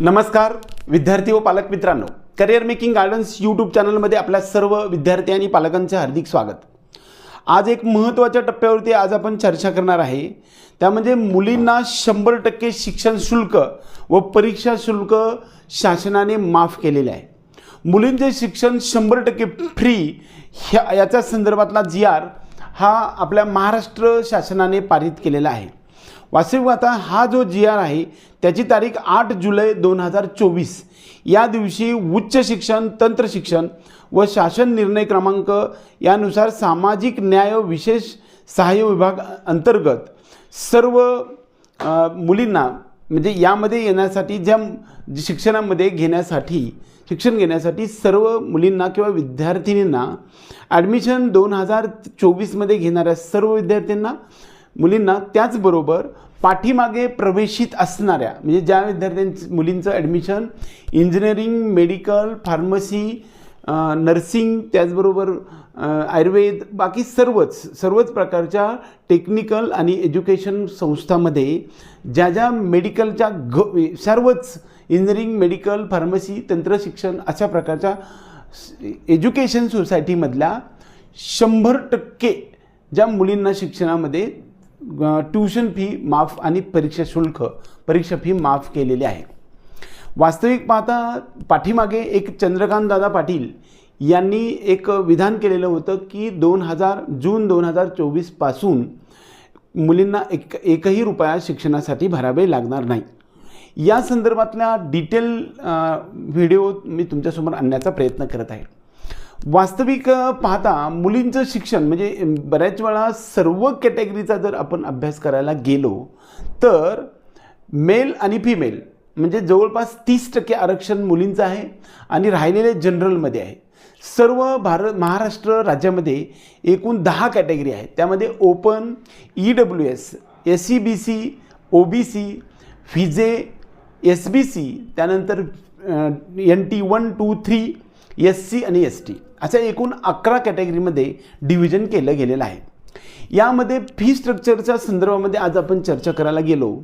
नमस्कार विद्यार्थी व पालक मित्रांनो. करिअर मेकिंग गार्डन्स यूट्यूब चॅनलमध्ये आपल्या सर्व विद्यार्थी आणि पालकांचे हार्दिक स्वागत. आज एक महत्त्वाच्या टप्प्यावरती आज आपण चर्चा करणार आहे. त्या म्हणजे मुलींना शंभर टक्के शिक्षण शुल्क व परीक्षा शुल्क शासनाने माफ केलेले आहे. मुलींचे शिक्षण शंभर टक्के फ्री ह्या याच्या संदर्भातला जी आर हा आपल्या महाराष्ट्र शासनाने पारित केलेला आहे. वास्तविक आता हा जो जी आर आहे त्याची तारीख आठ जुलै दोन हजार चोवीस. या दिवशी उच्च शिक्षण तंत्र शिक्षण व शासन निर्णय क्रमांक यानुसार सामाजिक न्याय विशेष सहाय्य विभाग अंतर्गत सर्व मुलींना म्हणजे यामध्ये येण्यासाठी ज्या शिक्षणामध्ये घेण्यासाठी शिक्षण घेण्यासाठी सर्व मुलींना किंवा विद्यार्थिनींना ॲडमिशन दोन हजार चोवीसमध्ये घेणाऱ्या सर्व विद्यार्थ्यांना मुलींना त्याचबरोबर पाठीमागे प्रवेशित असणाऱ्या म्हणजे ज्या विद्यार्थ्यांचं मुलींचं admission engineering medical pharmacy nursing त्याचबरोबर आयुर्वेद बाकी सर्वच सर्वच प्रकारच्या टेक्निकल आणि एज्युकेशन संस्थांमध्ये ज्या ज्या मेडिकलच्या घ सर्वच इंजिनिअरिंग मेडिकल फार्मसी तंत्रशिक्षण अशा प्रकारच्या एज्युकेशन सोसायटीमधल्या शंभर टक्के ज्या मुलींना शिक्षणामध्ये ट्यूशन फी माफ आणि परीक्षा शुल्क परीक्षा फी माफ केलेली आहे. वास्तविक पाहता पाठीमागे एक चंद्रकांत दादा पाटील यांनी एक विधान केलेलं होतं की दोन हजार जून दोन हजार चोवीसपासून मुलींना एक एकही रुपया शिक्षणासाठी भरावे लागणार नाही. या संदर्भातल्या डिटेल व्हिडिओ मी तुमच्यासमोर आणण्याचा प्रयत्न करत आहे. वास्तविक पाहता मुलींचं शिक्षण म्हणजे बऱ्याच वेळा सर्व कॅटेगरीचा जर आपण अभ्यास करायला गेलो तर मेल आणि फिमेल म्हणजे जवळपास तीस टक्के आरक्षण मुलींचं आहे आणि राहिलेले जनरलमध्ये आहे. सर्व भारत महाराष्ट्र राज्यामध्ये एकूण दहा कॅटेगरी आहेत. त्यामध्ये open E W S S C B C O B C फिजे S B C त्यानंतर N T one two three S C आणि एस टी. अशा एकूण अकरा कॅटेगरीमध्ये डिव्हिजन केलं गेलेलं आहे. यामध्ये फी स्ट्रक्चरच्या संदर्भामध्ये आज आपण चर्चा करायला गेलो.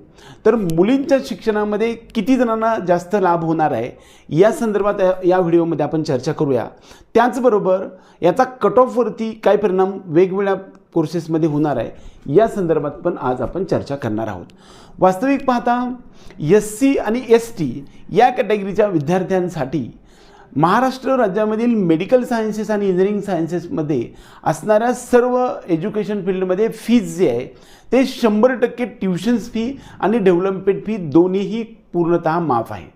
तर मुलींच्या शिक्षणामध्ये किती जणांना जास्त लाभ होणार आहे? या संदर्भात या- या व्हिडिओमध्ये आपण चर्चा करूया. त्याचबरोबर याचा कट ऑफवरती काय परिणाम वेगवेगळ्या कोर्सेसमध्ये होणार आहे? या संदर्भात पण आज आपण चर्चा करणार आहोत. वास्तविक पाहता एस सी आणि एस टी या कॅटेगरीच्या विद्यार्थ्यांसाठी महाराष्ट्र राज्यामधील मेडिकल सायन्सेस आणि इंजिनिअरिंग सायन्सेसमध्ये असणाऱ्या सर्व एज्युकेशन फील्डमध्ये फीज जे आहे ते शंभर टक्के ट्युशन्स फी आणि डेव्हलपमेंट फी दोन्हीही पूर्णतः माफ आहे.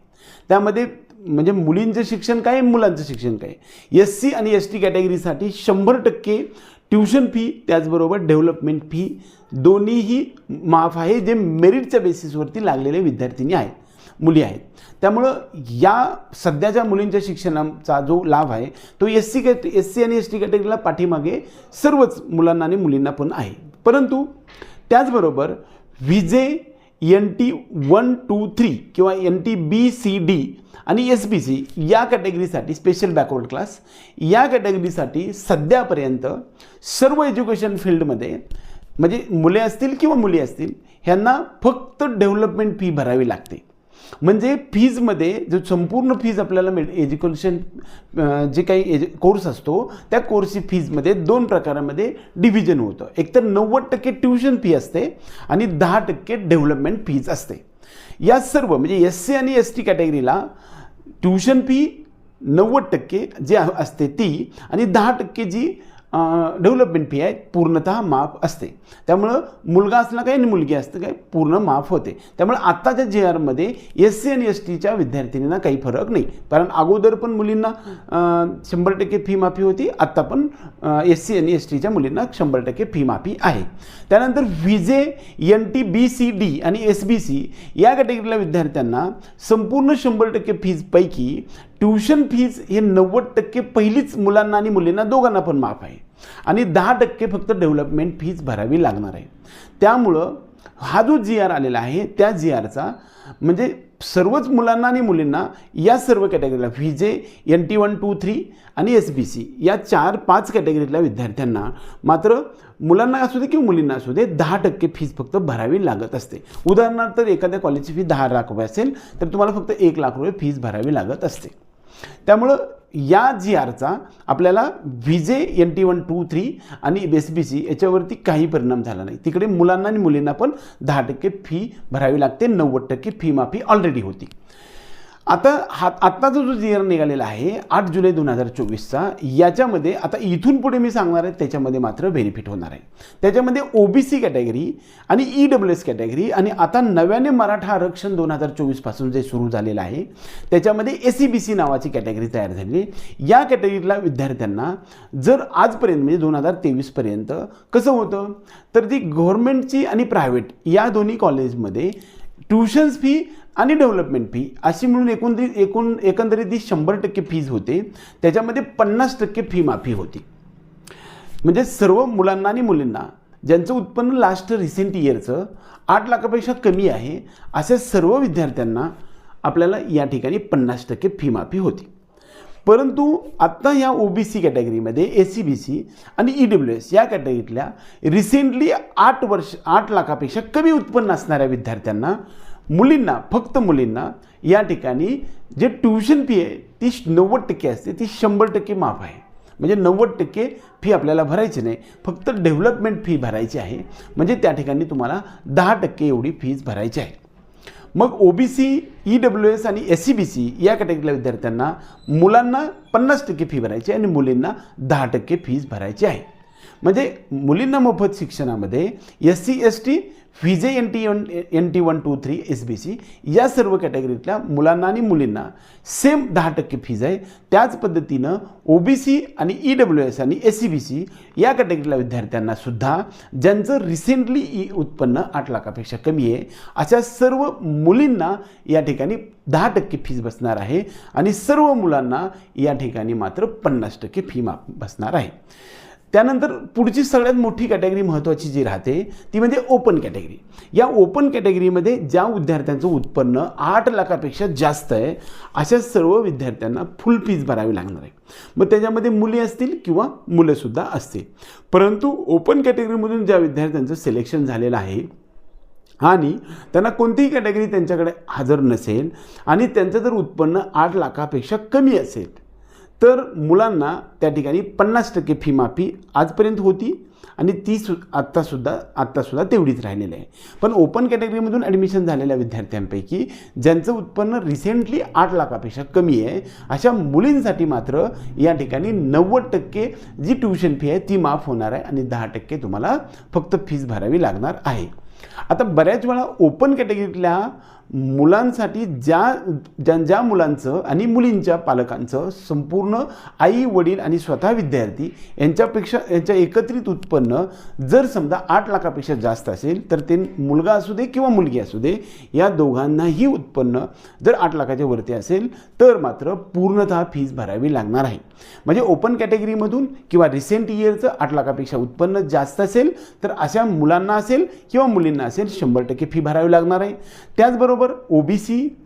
त्यामध्ये म्हणजे मुलींचं शिक्षण काय मुलांचं शिक्षण काय? एस सी आणि एस टी कॅटेगरीसाठी शंभर टक्के ट्युशन फी त्याचबरोबर डेव्हलपमेंट फी दोन्हीही माफ आहे जे मेरिटच्या बेसिसवरती लागलेले विद्यार्थिनी आहेत. मुली आहेत. त्यामुळं या सध्याच्या मुलींच्या शिक्षणाचा जो लाभ आहे तो S C cat S C आणि एस टी कॅटेगरीला पाठीमागे सर्वच मुलांना आणि मुलींना पण आहे. परंतु त्याचबरोबर V J N T one two किंवा N T B C D आणि एस बी सी या कॅटेगरीसाठी स्पेशल बॅकवर्ड क्लास या कॅटेगरीसाठी सध्यापर्यंत सर्व एज्युकेशन फील्डमध्ये म्हणजे मुले असतील किंवा मुली असतील ह्यांना फक्त डेव्हलपमेंट फी भरावी लागते. म्हणजे फीजमध्ये जो संपूर्ण फीज आपल्याला मिळ एज्युकेशन जे काही एज कोर्स असतो त्या कोर्सची फीजमध्ये दोन प्रकारामध्ये डिव्हिजन होतं. एकतर नव्वद टक्के ट्युशन फी असते आणि दहा टक्के डेव्हलपमेंट फीज असते. या सर्व म्हणजे एस सी आणि एस टी कॅटेगरीला ट्युशन फी नव्वद टक्के जे असते ती आणि दहा टक्के जी डेव्हलपमेंट फी आहे पूर्णतः माफ असते. त्यामुळं मुलगा असला काय आणि मुलगी असतं काय पूर्ण माफ होते. त्यामुळे आत्ताच्या जे आरमध्ये एस सी आणि एस टीच्या विद्यार्थिनींना काही फरक नाही. कारण अगोदर पण मुलींना शंभर टक्के फी माफी होती आत्ता पण एस सी आणि एस टीच्या मुलींना शंभर टक्के फी माफी आहे. त्यानंतर V J N T B C D S B C या कॅटेगरीला विद्यार्थ्यांना संपूर्ण शंभर टक्के फीजपैकी ट्युशन फीज हे नव्वद टक्के पहिलीच मुलांना आणि मुलींना दोघांना पण माफ आहे. आणि दहा टक्के फक्त डेव्हलपमेंट फीज भरावी लागणार आहे. त्यामुळं हा जो जी आर आलेला आहे त्या जी आरचा म्हणजे सर्वच मुलांना आणि मुलींना या सर्व कॅटेगरीला V J N T one two three आणि एस बी सी या चार पाच कॅटेगरीतल्या विद्यार्थ्यांना मात्र मुलांना असू दे किंवा मुलींना असू दे दहा टक्के फीज फक्त भरावी लागत असते. उदाहरणार्थ एखाद्या कॉलेजची फी दहा लाख रुपये असेल तर तुम्हाला फक्त एक लाख रुपये फीज भरावी लागत असते. त्यामुळं या जी आरचा आपल्याला VJ N T one two three आणि एस बी सी याच्यावरती काही परिणाम झाला नाही. तिकडे मुलांना आणि मुलींना पण दहा टक्के फी भरावी लागते नव्वद टक्के फी माफी ऑलरेडी होती. आता हा आत्ताचा जो जी आर निघालेला आहे आठ जुलै दोन हजार चोवीसचा याच्यामध्ये आता इथून पुढे मी सांगणार आहे त्याच्यामध्ये मात्र बेनिफिट होणार आहे. त्याच्यामध्ये ओ बी सी कॅटेगरी आणि ई डब्ल्यू एस कॅटेगरी आणि आता नव्याने मराठा आरक्षण दोन हजार चोवीसपासून जे सुरू झालेलं आहे त्याच्यामध्ये ए सी बी सी नावाची कॅटेगरी तयार झाली. या कॅटेगरीला विद्यार्थ्यांना जर आजपर्यंत म्हणजे दोन हजार तेवीसपर्यंत कसं होतं? तर ती गव्हर्मेंटची आणि प्रायव्हेट या दोन्ही कॉलेजमध्ये ट्युशन्स फी आणि डेव्हलपमेंट फी अशी मिळून एकूण एकूण एकंदरीत ती शंभर टक्के फीज होते त्याच्यामध्ये पन्नास टक्के फी माफी होती. म्हणजे सर्व मुलांना आणि मुलींना ज्यांचं उत्पन्न लास्ट रिसेंट इयरचं आठ लाखापेक्षा कमी आहे अशा सर्व विद्यार्थ्यांना आपल्याला या ठिकाणी पन्नास टक्के फी माफी होती. परंतु आत्ता ह्या ओ बी सी कॅटेगरीमध्ये ए सी बी सी आणि ई डब्ल्यू एस या कॅटेगरीतल्या रिसेंटली आठ वर्ष आठ लाखापेक्षा कमी उत्पन्न असणाऱ्या विद्यार्थ्यांना मुलींना फक्त मुलींना या ठिकाणी जे ट्युशन फी आहे ती नव्वद टक्के असते ती शंभर टक्के माफ आहे. म्हणजे नव्वद टक्के फी आपल्याला भरायची नाही फक्त डेव्हलपमेंट फी भरायची आहे. म्हणजे त्या ठिकाणी तुम्हाला दहा टक्के एवढी फीज भरायची आहे. मग O B C E W S आणि एस सी बी सी या कॅटेगरीतल्या विद्यार्थ्यांना मुलांना पन्नास टक्के फी भरायची आणि मुलींना दहा टक्के फीज भरायची आहे. म्हणजे मुलींना मोफत शिक्षणामध्ये S C S T V J N T one N T one two three S B C या सर्व कॅटेगरीतल्या मुलांना आणि मुलींना सेम दहा टक्के फीज आहे. त्याच पद्धतीनं ओ बी सी आणि ई डब्ल्यू एस आणि एस सी बी सी या कॅटेगरीतल्या विद्यार्थ्यांना सुद्धा ज्यांचं रिसेंटली ई उत्पन्न आठ लाखापेक्षा कमी आहे अशा सर्व मुलींना या ठिकाणी दहा टक्के फीज बसणार आहे आणि सर्व मुलांना या ठिकाणी मात्र पन्नास टक्के फी मा बसणार आहे. त्यानंतर पुढची सगळ्यात मोठी कॅटेगरी महत्त्वाची जी राहते ती म्हणजे ओपन कॅटेगरी. या ओपन कॅटेगरीमध्ये ज्या विद्यार्थ्यांचं उत्पन्न आठ लाखापेक्षा जास्त आहे अशा सर्व विद्यार्थ्यांना फुल फीज भरावी लागणार आहे. मग त्याच्यामध्ये मुली असतील किंवा मुलंसुद्धा असतील. परंतु ओपन कॅटेगरीमधून ज्या विद्यार्थ्यांचं सिलेक्शन झालेलं आहे आणि त्यांना कोणतीही कॅटेगरी त्यांच्याकडे हजर नसेल आणि त्यांचं जर उत्पन्न आठ लाखापेक्षा कमी असेल तर मुलांना त्या ठिकाणी पन्नास टक्के फी माफी आजपर्यंत होती आणि ती सु आत्तासुद्धा आत्तासुद्धा तेवढीच राहिलेली आहे. पण ओपन कॅटेगरीमधून ॲडमिशन झालेल्या विद्यार्थ्यांपैकी ज्यांचं उत्पन्न रिसेंटली आठ लाखापेक्षा कमी आहे अशा मुलींसाठी मात्र या ठिकाणी नव्वद टक्के जी ट्युशन फी आहे ती माफ होणार आहे आणि दहा टक्के तुम्हाला फक्त फीज भरावी लागणार आहे. आता बऱ्याच वेळा ओपन कॅटेगरीतल्या मुलांसाठी ज्या ज्या ज्या मुलांचं आणि मुलींच्या पालकांचं संपूर्ण आई वडील आणि स्वतः विद्यार्थी यांच्यापेक्षा यांच्या एकत्रित उत्पन्न जर समजा आठ लाखापेक्षा जास्त असेल तर ते मुलगा असू दे किंवा मुलगी असू दे या दोघांनाही उत्पन्न जर आठ लाखाच्या वरती असेल तर मात्र पूर्णतः फीज भरावी लागणार आहे. म्हणजे ओपन कॅटेगरीमधून किंवा रिसेंट इयरचं आठ लाखापेक्षा उत्पन्न जास्त असेल तर अशा मुलांना असेल किंवा मुलींना असेल शंभर टक्के फी भरावी लागणार आहे. त्याचबरोबर त्याचबरोबर O B C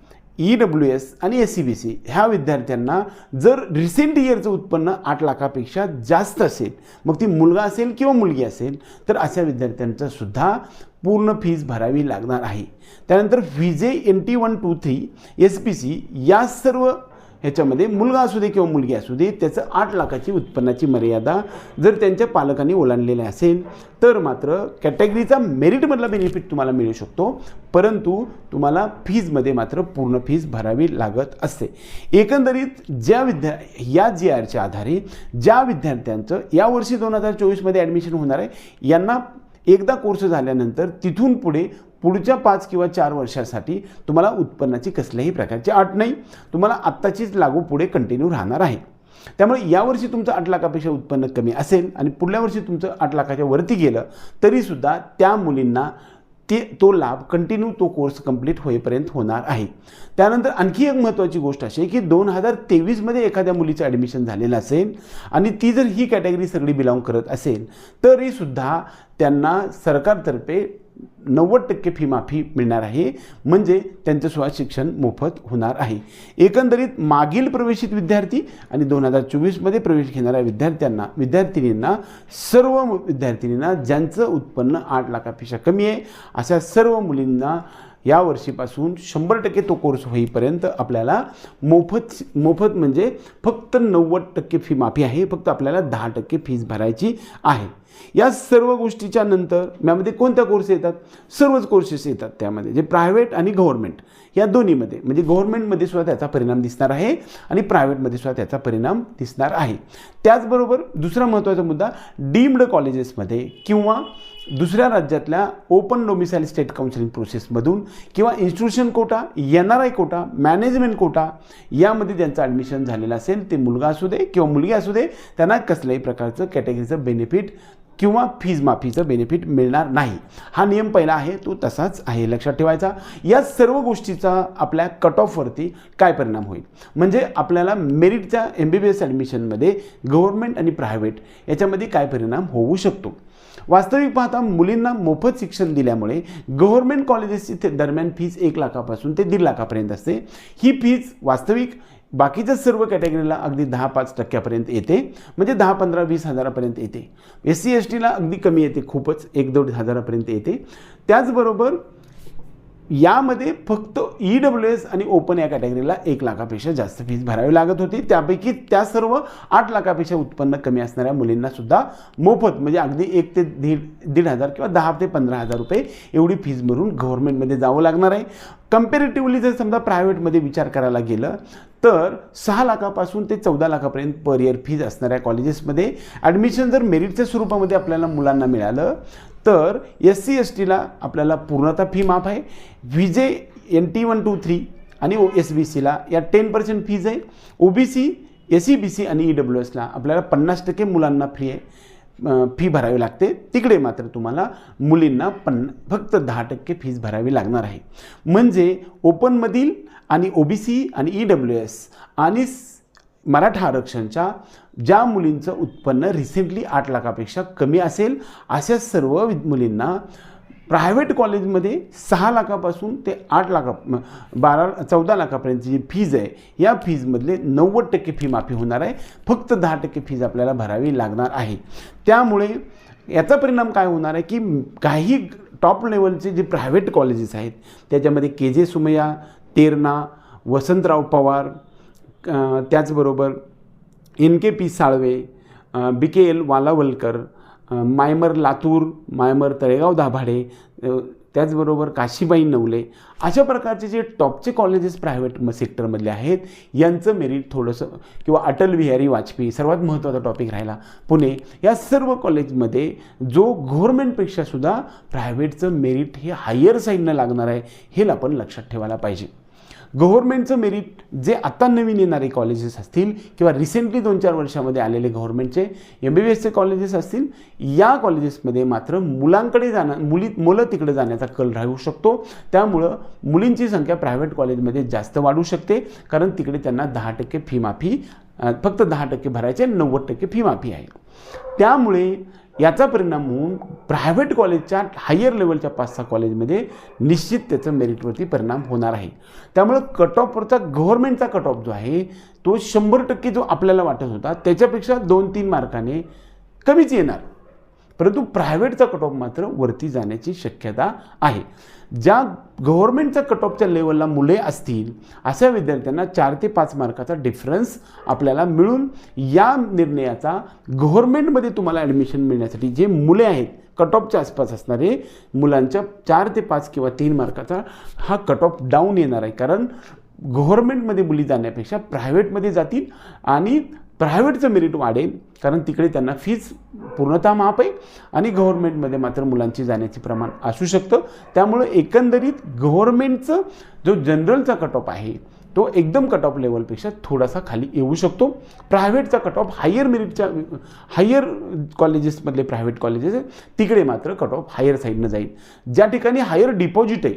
E W S आणि एस सी बी सी ह्या विद्यार्थ्यांना जर रिसेंट इयरचं उत्पन्न आठ लाखापेक्षा जास्त असेल मग ती मुलगा असेल किंवा मुलगी असेल तर अशा विद्यार्थ्यांचा सुद्धा पूर्ण फीज भरावी लागणार आहे. त्यानंतर V J N T one two three S P C या सर्व ह्याच्यामध्ये मुलगा असू दे किंवा मुलगी असू दे त्याचं आठ लाखाची उत्पन्नाची मर्यादा जर त्यांच्या पालकांनी ओलांडलेली असेल तर मात्र कॅटेगरीचा मेरिटमधला बेनिफिट तुम्हाला मिळू शकतो. परंतु तुम्हाला फीजमध्ये मात्र पूर्ण फीज भरावी लागत असते. एकंदरीत ज्या विद्या या जी आरच्या आधारे ज्या विद्यार्थ्यांचं यावर्षी दोन हजार चोवीसमध्ये ॲडमिशन होणार आहे यांना एकदा कोर्स झाल्यानंतर तिथून पुढे पुढच्या पाच किंवा चार वर्षासाठी तुम्हाला उत्पन्नाची कसल्याही प्रकारची अट नाही. तुम्हाला आत्ताचीच लागू पुढे कंटिन्यू राहणार आहे. त्यामुळे यावर्षी तुमचं आठ लाखापेक्षा उत्पन्न कमी असेल आणि पुढल्या वर्षी तुमचं आठ लाखाच्या वरती गेलं तरीसुद्धा त्या मुलींना ते तो लाभ कंटिन्यू तो कोर्स कंप्लीट होईपर्यंत होणार आहे. त्यानंतर आणखी एक महत्त्वाची गोष्ट अशी आहे की दोन हजार तेवीसमध्ये एखाद्या मुलीचं ॲडमिशन झालेलं असेल आणि ती जर ही कॅटेगरी सगळी बिलॉंग करत असेल तरीसुद्धा त्यांना सरकारतर्फे नव्वद टक्के फी माफी मिळणार आहे. म्हणजे त्यांचंसुद्धा शिक्षण मोफत होणार आहे. एकंदरीत मागील प्रवेशित विद्यार्थी आणि दोन हजार चोवीसमध्ये प्रवेश घेणाऱ्या विद्यार्थ्यांना विद्यार्थिनींना सर्व विद्यार्थिनींना ज्यांचं उत्पन्न आठ लाखापेक्षा कमी आहे अशा सर्व मुलींना या वर्षीपासून शंभर टक्के तो कोर्स होईपर्यंत आपल्याला मोफत मोफत म्हणजे फक्त नव्वद टक्के फी माफी आहे. फक्त आपल्याला दहा टक्के फीज भरायची आहे. या सर्व गोष्टीच्या नंतर यामध्ये कोणत्या कोर्स येतात? सर्वच कोर्सेस येतात त्यामध्ये. जे प्रायव्हेट आणि गव्हर्नमेंट या दोन्हीमध्ये. म्हणजे गव्हर्नमेंटमध्ये सुद्धा त्याचा परिणाम दिसणार आहे आणि प्रायव्हेटमध्ये सुद्धा त्याचा परिणाम दिसणार आहे. त्याचबरोबर दुसरा महत्त्वाचा मुद्दा डीम्ड कॉलेजेसमध्ये किंवा दुसऱ्या राज्यातल्या ओपन डोमिसाईल स्टेट काउन्सिलिंग प्रोसेसमधून किंवा institution quota N R I quota management quota यामध्ये ज्यांचं ॲडमिशन झालेलं असेल ते मुलगा असू दे किंवा मुलगी असू दे त्यांना कसल्याही प्रकारचं कॅटेगरीचं बेनिफिट किंवा फीज माफीचं बेनिफिट मिळणार नाही. हा नियम पहिला आहे तो तसाच आहे. लक्षात ठेवायचा. या सर्व गोष्टीचा आपल्या कट ऑफवरती काय परिणाम होईल? म्हणजे आपल्याला मेरिटच्या एम बी बी एस ॲडमिशनमध्ये गव्हर्नमेंट आणि प्रायव्हेट याच्यामध्ये काय परिणाम होऊ शकतो? वास्तविक पाहता मुलींना मोफत शिक्षण दिल्यामुळे गव्हर्नमेंट कॉलेजेसची दरम्यान फीज एक लाखापासून ते दीड लाखापर्यंत असते. ही फीज वास्तविक बाकीच्या सर्व कॅटेगरीला अगदी दहा पाच टक्क्यापर्यंत येते. म्हणजे दहा पंधरा वीस हजारापर्यंत येते. एस सी एस टीला अगदी कमी येते खूपच. एक दोन हजारापर्यंत येते. त्याचबरोबर यामध्ये फक्त ई डब्ल्यू एस आणि ओपन या कॅटेगरीला एक लाखापेक्षा जास्त फीज भरावी लागत होती. त्यापैकी त्या सर्व आठ लाखापेक्षा उत्पन्न कमी असणाऱ्या मुलींना सुद्धा मोफत म्हणजे अगदी एक ते दीड दीड हजार किंवा दहा ते पंधरा हजार रुपये एवढी फीज भरून गव्हर्नमेंटमध्ये जावं लागणार आहे. कम्पेरेटिव्हली जर समजा प्रायव्हेटमध्ये विचार करायला गेलं तर सहा लाखापासून ते चौदा लाखापर्यंत पर इयर फीज असणाऱ्या कॉलेजेसमध्ये ॲडमिशन जर मेरिटच्या स्वरूपामध्ये आपल्याला मुलांना मिळालं तर एस सी एस टीला आपल्याला पूर्णतः फी माफ आहे. V J N T one two three आणि ओ एस बी सीला या टेन पर्सेंट फीज आहे. O B C S C B C आणि ई डब्ल्यू एसला आपल्याला पन्नास टक्के मुलांना फ्री आहे. फी भरावी लागते. तिकडे मात्र तुम्हाला मुलींना पन् फक्त दहा टक्के फीज भरावी लागणार आहे. म्हणजे ओपनमधील आणि ओ बी सी आणि ई डब्ल्यू एस आणि मराठा आरक्षणच्या ज्या मुलींचं उत्पन्न रिसेंटली आठ लाखापेक्षा कमी असेल अशा सर्व मुलींना प्रायव्हेट कॉलेजमध्ये सहा लाखापासून ते आठ लाखा बारा चौदा लाखापर्यंतची जी फीज आहे या फीजमधले नव्वद टक्के फी माफी होणार आहे. फक्त दहा टक्के फीज आपल्याला भरावी लागणार आहे. त्यामुळे याचा परिणाम काय होणार आहे की काही टॉप लेवलचे जे प्रायव्हेट कॉलेजेस आहेत त्याच्यामध्ये के जे सुमया तेरणा वसंतराव पवार त्याचबरोबर N K P Salve B K L Walawalkar MIMER Latur MIMER Talegaon Dabhade त्याचबरोबर काशीबाई नवले अशा प्रकारचे जे टॉपचे कॉलेजेस प्रायव्हेट म सेक्टरमधले आहेत यांचं मेरिट थोडंसं किंवा अटल बिहारी वाजपेयी सर्वात महत्त्वाचा टॉपिक राहिला. पुणे या सर्व कॉलेजमध्ये जो गव्हर्मेंटपेक्षासुद्धा प्रायव्हेटचं मेरिट हे हायर साईडनं लागणार आहे हे आपण लक्षात ठेवायला पाहिजे. गव्हर्नमेंटचं मेरिट जे आत्ता नवीन येणारे कॉलेजेस असतील किंवा रिसेंटली दोन चार वर्षामध्ये आलेले गव्हर्नमेंटचे एम बी बी एसचे कॉलेजेस असतील या कॉलेजेसमध्ये मात्र मुलांकडे जाणं मुली मुलं तिकडे जाण्याचा कल राहू शकतो. त्यामुळं मुलींची संख्या प्रायव्हेट कॉलेजमध्ये जास्त वाढू शकते. कारण तिकडे त्यांना दहा टक्के फी माफी फक्त दहा टक्के भरायचे नव्वद टक्के फी माफी आहे. त्यामुळे याचा परिणाम होऊन प्रायव्हेट कॉलेजच्या हायर लेवलच्या पाच सहा कॉलेजमध्ये निश्चित त्याचं मेरिटवरती परिणाम होणार आहे. त्यामुळं कट ऑफवरचा गव्हर्नमेंटचा कट ऑफ जो आहे तो शंभर टक्के जो आपल्याला वाटत होता त्याच्यापेक्षा दोन तीन मार्काने कमीच येणार. परंतु प्रायव्हेटचा कट ऑफ मात्र वरती जाण्याची शक्यता आहे. ज्या गव्हर्नमेंटच्या कट ऑफच्या लेवलला मुले असतील अशा विद्यार्थ्यांना चार ते पाच मार्काचा डिफरन्स आपल्याला मिळून या निर्णयाचा गव्हर्नमेंटमध्ये तुम्हाला ॲडमिशन मिळण्यासाठी जे मुले आहेत कट ऑफच्या आसपास असणारे मुलांच्या चार ते पाच किंवा तीन मार्काचा हा कट ऑफ डाऊन येणार आहे. कारण गव्हर्नमेंटमध्ये मुली जाण्यापेक्षा प्रायव्हेटमध्ये जातील आणि प्रायव्हेटचं मेरिट वाढेल. कारण तिकडे त्यांना फीज पूर्णतः माप आहे आणि गव्हर्नमेंटमध्ये मात्र मुलांची जाण्याचे प्रमाण असू शकतं. त्यामुळं एकंदरीत गव्हर्नमेंटचं जो जनरलचा कट ऑफ आहे तो एकदम कट ऑफ लेवलपेक्षा थोडासा खाली येऊ शकतो. प्रायव्हेटचा कट ऑफ हायर मेरिटच्या हायर कॉलेजेसमधले प्रायव्हेट कॉलेजेस आहेत तिकडे मात्र कट ऑफ हायर साईडनं जाईल. ज्या ठिकाणी हायर डिपॉझिट आहे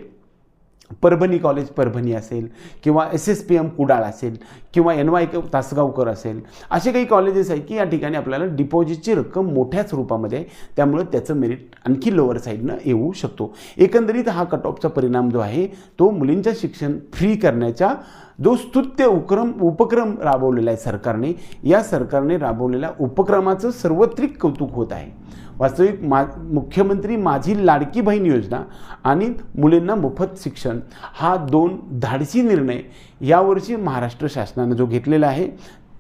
परभणी कॉलेज परभणी असेल किंवा S S P M Kudal असेल किंवा एन वाय तासगावकर असेल असे काही कॉलेजेस आहेत की या ठिकाणी आपल्याला डिपॉझिटची रक्कम मोठ्या स्वरूपामध्ये आहे त्यामुळं त्याचं मेरिट आणखी लोअर साईडनं येऊ शकतो. एकंदरीत हा कट ऑफचा परिणाम जो आहे तो मुलींच्या शिक्षण फ्री करण्याच्या जो स्तुत्य उपक्रम उपक्रम राबवलेला आहे सरकारने या सरकारने राबवलेल्या उपक्रमाचं सर्वत्रिक कौतुक होत आहे. वास्तविक मा मुख्यमंत्री माझी लाडकी बहीण योजना आणि मुलींना मोफत शिक्षण हा दोन धाडसी निर्णय यावर्षी महाराष्ट्र शासनानं जो घेतलेला आहे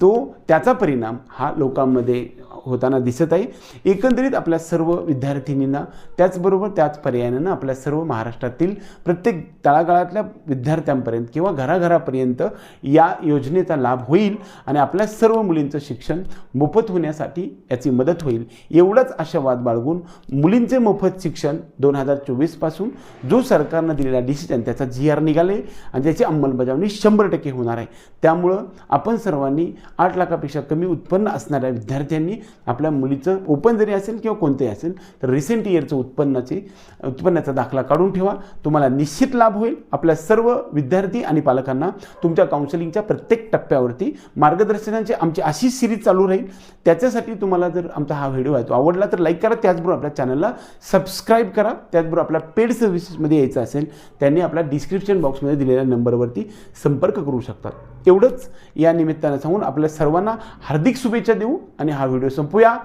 तो त्याचा परिणाम हा लोकांमध्ये होताना दिसत आहे. एकंदरीत आपल्या सर्व विद्यार्थिनींना त्याचबरोबर त्याच पर्यायानं आपल्या सर्व महाराष्ट्रातील प्रत्येक तळागाळातल्या विद्यार्थ्यांपर्यंत किंवा घराघरापर्यंत या योजनेचा लाभ होईल आणि आपल्या सर्व मुलींचं शिक्षण मोफत होण्यासाठी याची मदत होईल. एवढाच आशावाद बाळगून मुलींचे मोफत शिक्षण दोन हजार चोवीसपासून जो सरकारनं दिलेला डिसिजन त्याचा जी आर निघाले आणि त्याची अंमलबजावणी शंभर टक्के होणार आहे. त्यामुळं आपण सर्वांनी आठ लाखापेक्षा कमी उत्पन्न असणाऱ्या विद्यार्थ्यांनी आपल्या मुलीचं ओपन जरी असेल किंवा कोणतंही असेल तर रिसेंट इयरचं उत्पन्नाचे उत्पन्नाचा दाखला काढून ठेवा. तुम्हाला निश्चित लाभ होईल. आपल्या सर्व विद्यार्थी आणि पालकांना तुमच्या काउन्सिलिंगच्या प्रत्येक टप्प्यावरती मार्गदर्शनाची आमची अशी सिरीज चालू राहील. त्याच्यासाठी तुम्हाला जर आमचा हा व्हिडिओ आहे तो आवडला तर लाईक करा. त्याचबरोबर आपल्या चॅनलला सबस्क्राईब करा. त्याचबरोबर आपल्या पेड सर्व्हिसेसमध्ये यायचं असेल त्यांनी आपल्या डिस्क्रिप्शन बॉक्समध्ये दिलेल्या नंबरवरती संपर्क करू शकतात. एवढंच या निमित्तानं सांगून आपल्या सर्वांना हार्दिक शुभेच्छा देऊ आणि हा व्हिडिओ संपूया.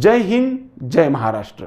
जय हिंद जय महाराष्ट्र.